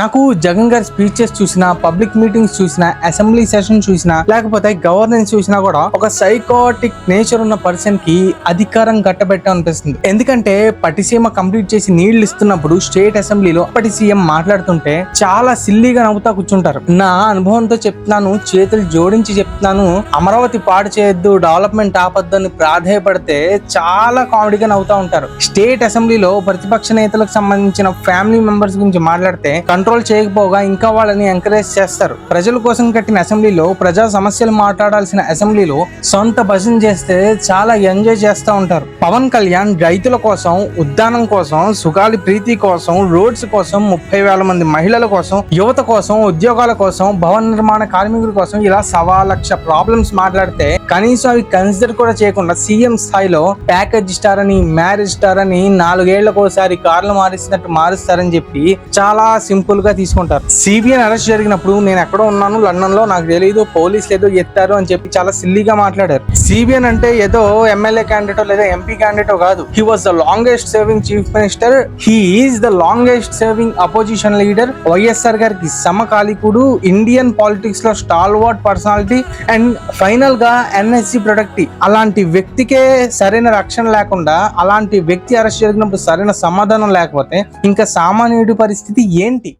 నాకు జగన్ గారి స్పీచెస్ చూసినా పబ్లిక్ మీటింగ్స్ చూసినా అసెంబ్లీ సెషన్ చూసినా లేకపోతే గవర్నెన్స్ చూసినా కూడా ఒక సైకోటిక్ నేచర్ ఉన్న పర్సన్కి అధికారం కట్టబెట్ట అనిపిస్తుంది. ఎందుకంటే పటిసీమ కంప్లీట్ చేసి నీళ్ళు ఇస్తున్నప్పుడు స్టేట్ అసెంబ్లీలో అప్పటి సీఎం మాట్లాడుతుంటే చాలా సిల్లీగా నవ్వుతా కూర్చుంటారు. నా అనుభవంతో చెప్తున్నాను చేతులు జోడించి చెప్తున్నాను అమరావతి పాడు చేయొద్దు డెవలప్మెంట్ ఆపద్దు అని ప్రాధేయపడితే చాలా కామెడీగా నవ్వుతా ఉంటారు. స్టేట్ అసెంబ్లీలో ప్రతిపక్ష నేతలకు సంబంధించిన ఫ్యామిలీ మెంబర్స్ గురించి మాట్లాడితే కంట్రోల్ చేయకపోగా ఇంకా వాళ్ళని ఎంకరేజ్ చేస్తారు. ప్రజల కోసం కట్టిన అసెంబ్లీలో ప్రజా సమస్యలు మాట్లాడాల్సిన అసెంబ్లీలో సొంత భజన చేస్తే చాలా ఎంజాయ్ చేస్తూ ఉంటారు. పవన్ కళ్యాణ్ రైతుల కోసం ఉద్యానం కోసం సుగాలి ప్రీతి కోసం రోడ్స్ కోసం ముప్పై వేల మంది మహిళల కోసం యువత కోసం ఉద్యోగాల కోసం భవన నిర్మాణ కార్మికుల కోసం ఇలా సవా లక్ష ప్రాబ్లమ్స్ మాట్లాడితే కనీసం అవి కన్సిడర్ కూడా చేయకుండా సీఎం స్థాయిలో ప్యాకేజ్ స్టార్ అని మ్యారేజ్ స్టార్ అని నాలుగేళ్ళకు ఒకసారి కార్లు మారిస్తున్నట్టు మారుస్తారని చెప్పి చాలా సింపుల్ గా తీసుకుంటారు. సిబిఐ అరెస్ట్ జరిగినప్పుడు నేను ఎక్కడో ఉన్నాను లండన్లో నాకు తెలియదు పోలీసులు ఏదో ఎత్తారు అని చెప్పి చాలా సిల్లీగా మాట్లాడారు. సిబిఎన్ అంటే ఏదో ఎమ్మెల్యే క్యాండిడేట్ లేదా ఎంపీ క్యాండిడేట్ కాదు. He was the longest serving chief minister he is the longest serving opposition leader YSR గారికి సమకాలికుడు ఇండియన్ పాలిటిక్స్లో స్టాల్ వార్డ్ పర్సనాలిటీ అండ్ ఫైనల్గా ఎన్ఎస్సి ప్రొడక్టి అలాంటి వ్యక్తికే సరైన రక్షణ లేకుండా అలాంటి వ్యక్తి అరెస్ట్ జరిగినప్పుడు సరైన సమాధానం లేకపోతే ఇంకా సామాన్యుడి పరిస్థితి ఏంటి?